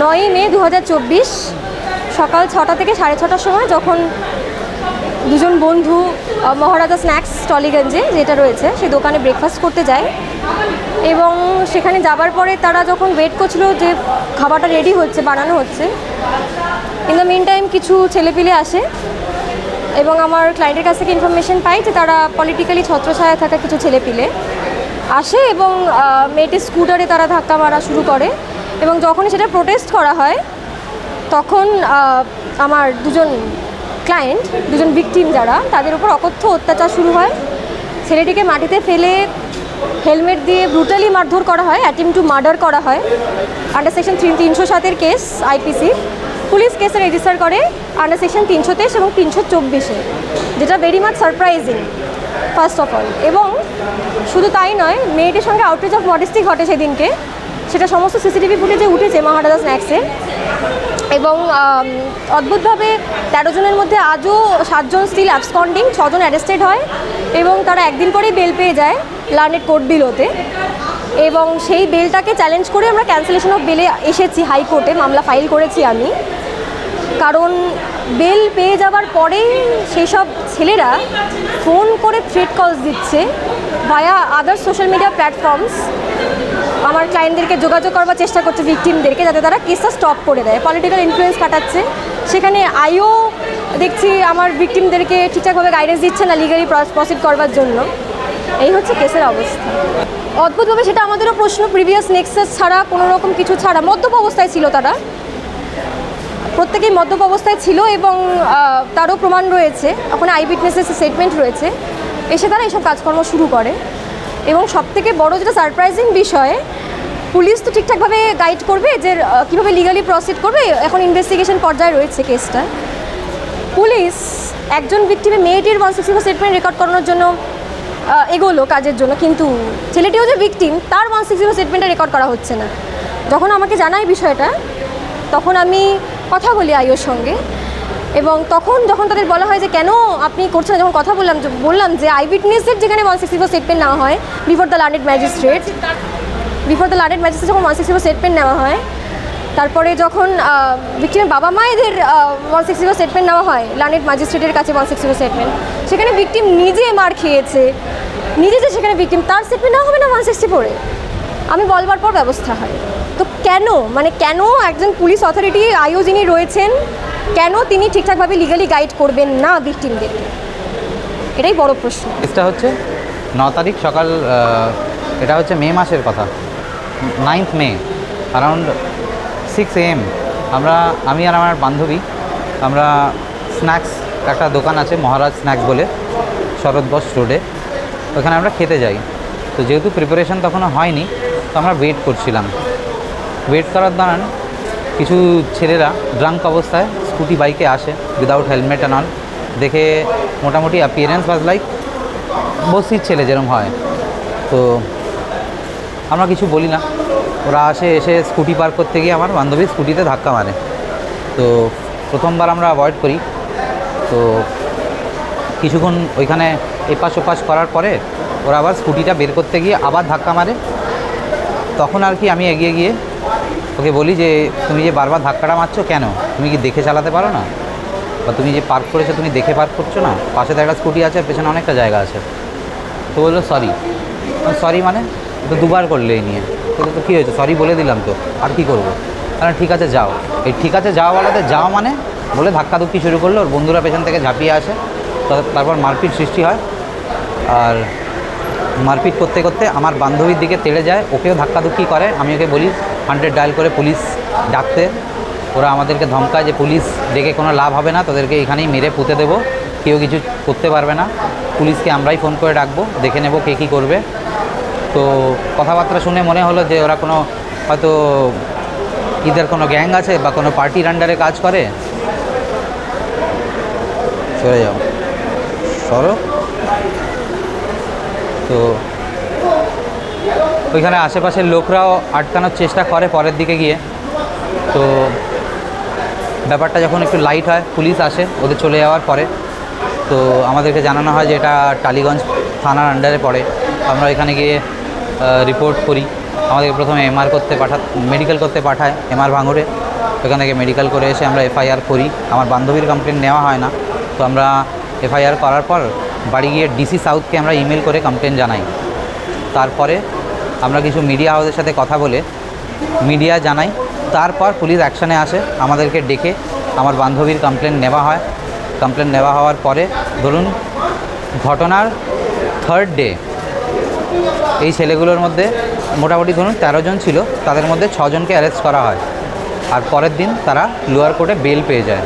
নয়ই মে দু হাজার চব্বিশ সকাল ছটা থেকে সাড়ে ছটার সময় যখন দুজন বন্ধু মহারাজা স্ন্যাক্স টলিগঞ্জে, যেটা রয়েছে, সে দোকানে ব্রেকফাস্ট করতে যায় এবং সেখানে যাবার পরে তারা যখন ওয়েট করছিল যে খাবারটা রেডি হচ্ছে, বানানো হচ্ছে ইন দ্য মিন টাইম কিছু ছেলেপিলে আসে এবং আমার ক্লায়েন্টের কাছ থেকে ইনফরমেশন পাই যে তারা পলিটিক্যালি ছত্রছায়া থাকা কিছু ছেলেপিলে আসে এবং মেয়েটির স্কুটারে তারা ধাক্কা মারা শুরু করে। এবং যখনই সেটা প্রোটেস্ট করা হয়, তখন আমার দুজন ক্লায়েন্ট দুজন ভিকটিম যারা, তাদের উপর অকথ্য অত্যাচার শুরু হয়। ছেলেটিকে মাটিতে ফেলে হেলমেট দিয়ে ব্রুটালি মারধর করা হয় অ্যাটেম টু মার্ডার করা হয়। আন্ডার সেকশন থ্রি তিনশো সাতের কেস আইপিসি পুলিশ কেসে রেজিস্টার করে আন্ডার সেকশন তিনশো তেইশ এবং তিনশো চব্বিশে, যেটা very much surprising first of all এবং শুধু তাই নয়, মেয়েটির সঙ্গে আউটরিচ অফ মডেস্টি ঘটে সেদিনকে। সেটা সমস্ত সিসিটিভি ফুটেজে উঠেছে মহারাজা স্ন্যাক্সে। এবং অদ্ভুতভাবে তেরো জনের মধ্যে আজও সাতজন স্টিল অ্যাবসকন্ডিং ছজন অ্যারেস্টেড হয় এবং তারা একদিন পরেই বেল পেয়ে যায় লার্নেট কোর্ট বিলোতে। এবং সেই বেলটাকে চ্যালেঞ্জ করে আমরা ক্যান্সেলেশন অফ বেলে এসেছি হাইকোর্টে মামলা ফাইল করেছি আমি। কারণ বেল পেয়ে যাওয়ার পরেই সেই সব ছেলেরা ফোন করে থ্রেট কলস দিচ্ছে via other social media platforms আমার ক্লায়েন্টদেরকে যোগাযোগ করবার চেষ্টা করছে ভিকটিমদেরকে যাতে তারা কেসটা স্টপ করে দেয়। পলিটিক্যাল ইনফ্লুয়েন্স কাটাচ্ছে। সেখানে আইও দেখছি আমার ভিকটিমদেরকে ঠিকঠাকভাবে গাইডেন্স দিচ্ছে না লিগালি প্রসিড করবার জন্য। এই হচ্ছে কেসের অবস্থা। অদ্ভুতভাবে সেটা আমাদেরও প্রশ্ন প্রিভিয়াস নেক্সাস ছাড়া কোনো রকম কিছু ছাড়া, মদ্যপ অবস্থায় ছিল তারা। প্রত্যেকেই মদ্যপ অবস্থায় ছিল এবং তারও প্রমাণ রয়েছে। ওখানে আই উইটনেসের স্টেটমেন্ট রয়েছে। এসে তারা এইসব কাজকর্ম শুরু করে। এবং সবথেকে বড় যেটা সারপ্রাইজিং বিষয়, পুলিশ তো ঠিকঠাকভাবে গাইড করবে যে কীভাবে লিগালি প্রসিড করবে, এখন ইনভেস্টিগেশন পর্যায়ে রয়েছে কেসটা পুলিশ একজন ভিক্টিমে মেয়েটির one sixty four statement record করানোর জন্য এগোলো কাজের জন্য, কিন্তু ছেলেটিও যে ভিকটিম তার ওয়ান সিক্সটি ফোর স্টেটমেন্টটা রেকর্ড করা হচ্ছে না। যখন আমাকে জানায় বিষয়টা, তখন আমি কথা বলি আইওর সঙ্গে। এবং তখন যখন তাদের বলা হয় যে, কেন আপনি করছেন যখন কথা বললাম বললাম যে আই উইটনেসের যেখানে ওয়ান সিক্সটি ফোর স্টেটমেন্ট নেওয়া হয় before the learned magistrate before the learned magistrate যখন ওয়ান সিক্সটি ফোর স্টেটমেন্ট নেওয়া হয়, তারপরে যখন ভিক্টিমের বাবা মায়েদের ওয়ান সিক্সটি ফোর স্টেটমেন্ট নেওয়া হয় লার্নেড ম্যাজিস্ট্রেটের কাছে ওয়ান সিক্সটি ফোর স্টেটমেন্ট সেখানে ভিকটিম নিজে মার খেয়েছে, নিজে যে সেখানে ভিকটিম তার স্টেটমেন্ট নেওয়া হবে না ওয়ান সিক্সটি ফোরে আমি বলবার পর ব্যবস্থা হয়। তো কেন? মানে কেন একজন পুলিশ অথরিটি আইও যিনি রয়েছেন কেন তিনি ঠিকঠাকভাবে লিগালি গাইড করবেন না ভিকটিমদেরকে এটাই বড় প্রশ্ন। কেসটা হচ্ছে ন তারিখ সকাল এটা হচ্ছে মে মাসের কথা। Ninth May around six AM আমরা, আমি আর আমার বান্ধবী, আমরা স্ন্যাক্স একটা দোকান আছে মহারাজ স্ন্যাক্স বলে, শরৎ বস রোডে ওখানে আমরা খেতে যাই। তো যেহেতু প্রিপারেশন তখনও হয়নি, তো আমরা ওয়েট করছিলাম। ওয়েট করার দৌরান কিছু ছেলেরা ড্রাঙ্ক অবস্থায় স্কুটি বাইকে আসে উইদাউট হেলমেট অ্যান্ড অল দেখে মোটামুটি অ্যাপিয়ারেন্স ওয়াজ লাইক বস্তির ছেলে যেরকম হয়। তো আমরা কিছু বলি না। ওরা আসে, এসে স্কুটি পার্ক করতে গিয়ে আমার বান্ধবী স্কুটিতে ধাক্কা মারে। তো প্রথমবার আমরা অ্যাভয়েড করি। তো কিছুক্ষণ ওইখানে এপাশ ওপাশ করার পরে ওরা আবার স্কুটিটা বের করতে গিয়ে আবার ধাক্কা মারে। তখন আর কি আমি এগিয়ে গিয়ে ওকে বলি যে, তুমি যে বারবার ধাক্কাটা মারছো কেন? তুমি কি দেখে চালাতে পারো না? বা তুমি যে পার্ক করেছ, তুমি দেখে পার্ক করছ না? পাশে তো একটা স্কুটি আছে, পেছনে অনেকটা জায়গা আছে। তো বলল সরি সরি মানে? তো দুবার করলে এই নিয়ে। তো তো কী হয়েছে? সরি বলে দিলাম তো, আর কি করব? তাহলে ঠিক আছে, যাও। এই ঠিক আছে যাওয়া বলাতে, যাও মানে? বলে ধাক্কা ধুক্কি শুরু করল। ওর বন্ধুরা পেছন থেকে ঝাঁপিয়ে আসে। তারপর মারপিট সৃষ্টি হয়। আর মারপিট করতে করতে আমার বান্ধবীর দিকে তেড়ে যায়, ওকেও ধাক্কাধুক্কি করে। আমি ওকে বলি, হান্ড্রেড ডায়াল করে পুলিশ ডাকতে। ওরা আমাদেরকে ধমকায় যে পুলিশ ডেকে কোনো লাভ হবে না, তোদেরকে এখানেই মেরে পুঁতে দেবো। কেউ কিছু করতে পারবে না। পুলিশকে আমরাই ফোন করে ডাকবো, দেখে নেব কে কী করবে। তো কথাবার্তা শুনে মনে হলো যে ওরা কোনো, হয়তো ঈদের কোনো গ্যাং আছে বা কোনো পার্টির আন্ডারে কাজ করে। সরে যাও। সরো। তো ওইখানে আশেপাশের লোকরাও আটকানোর চেষ্টা করে পরের দিকে গিয়ে। তো ব্যাপারটা যখন একটু লাইট হয়, পুলিশ আসে, ওদের চলে যাওয়ার পরে। তো আমাদেরকে জানানো হয় যে এটা টালিগঞ্জ থানার আন্ডারে পড়ে। আমরা এখানে গিয়ে রিপোর্ট করি। আমাদেরকে প্রথমে এমআর করতে পাঠা মেডিকেল করতে পাঠায় এমআর ভাঙড়ে। ওখান থেকে মেডিকেল করে এসে আমরা এফআইআর করি। আমার বান্ধবীর কমপ্লেন নেওয়া হয় না। তো আমরা এফআইআর করার পর বাড়ি গিয়ে ডিসি সাউথকে আমরা ইমেল করে কমপ্লেন জানাই। তারপরে আমরা কিছু মিডিয়া হাউসের সাথে কথা বলে মিডিয়া জানাই। তারপর পুলিশ অ্যাকশানে আসে, আমাদেরকে ডেকে আমার বান্ধবীর কমপ্লেন নেওয়া হয়। কমপ্লেন নেওয়া হওয়ার পরে ধরুন ঘটনার থার্ড ডে এই ছেলেগুলোর মধ্যে মোটামুটি ধরুন তেরো জন ছিল, তাদের মধ্যে ছজনকে অ্যারেস্ট করা হয়। আর পরের দিন তারা লোয়ার কোর্টে বেল পেয়ে যায়।